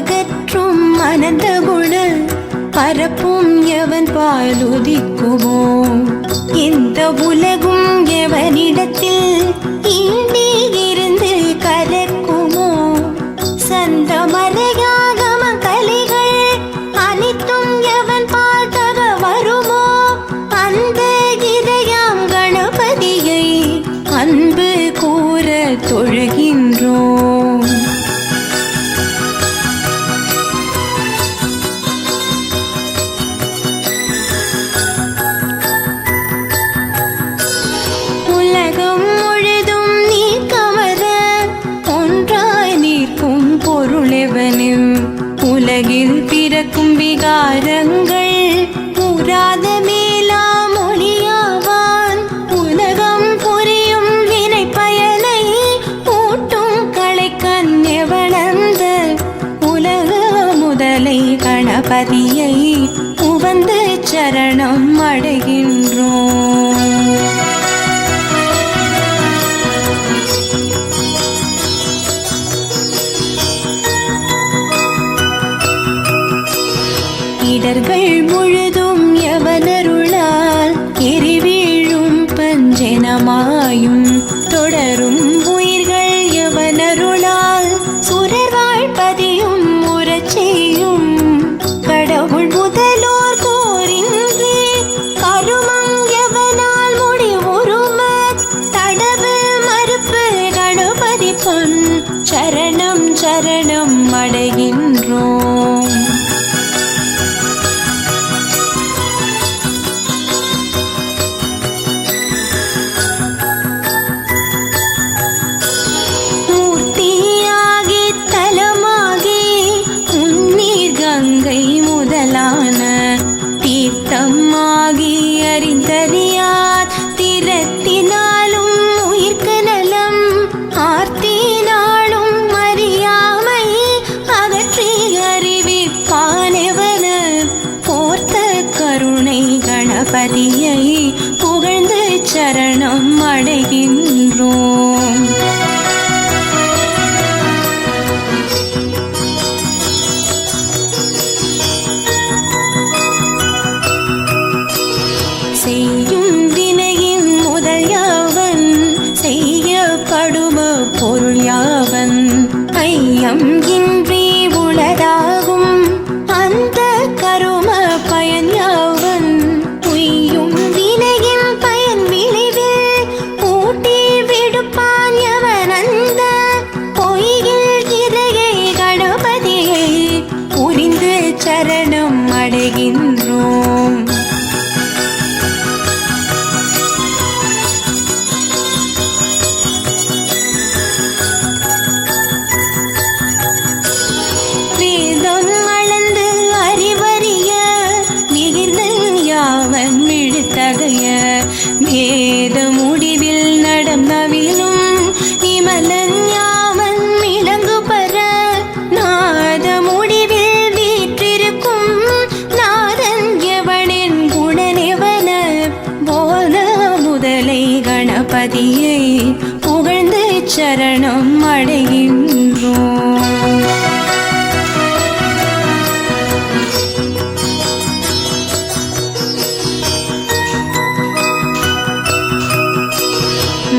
அகற்றும் அனந்த குண பரப்பும் எவன் பாலுதிக்குமோ? இந்த உலகும் எவனிடத்தில் இன்றி இருந்து கலக்குமோ? சந்த மறையாகம கலைகள் அனைத்தும் எவன் பார்த்தக வருமோ? அந்த இதயம் கணபதியை அன்பு அங்காரங்கள் புராத மேலாம் ஒளியாவான் உலகம் புரியும் வினை பயனை ஊட்டும் களைக்கண் எவளந்த உலக முதலை கணபதியை உவந்து சரணம் அடைகின்றோம். இடர்கள் முழுதும் எவனருளால் எரிவீழும் பஞ்சனமாயும் தொடரும். சரணம் அடைகின்றோம்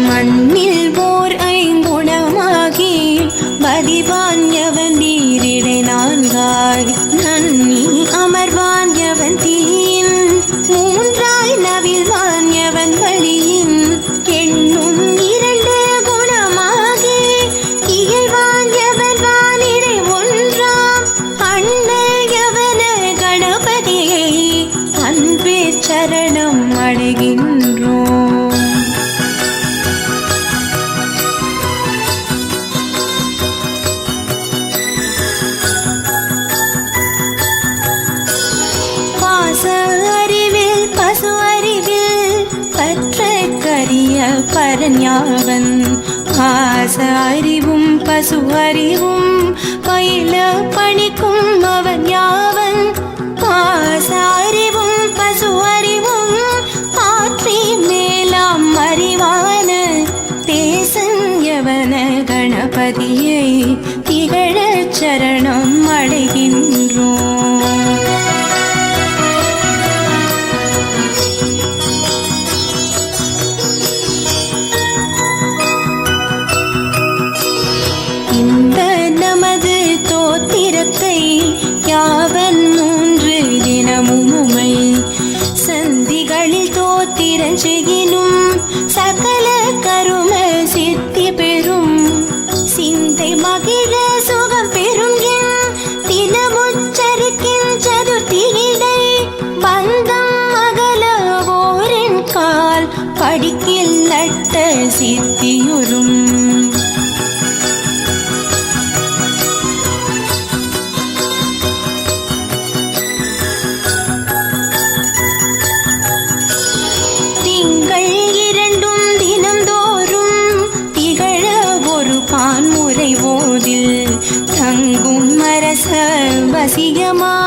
மண்ணில் போர் ஐங்குணமாகி பதிவா சரணம் அடைகின்றோம். பாச அறிவில் பசு அறிவில் பற்ற கரிய பரஞாவன் பாச அறிவும் பசு அறிவும் கணபதியை திகழ சரணம் அடைகின்றோம். இந்த நமது தோத்திரத்தை யாவன் மூன்று தினமும் சந்திகளில் தோத்திரம் செய்கிற பான்முறை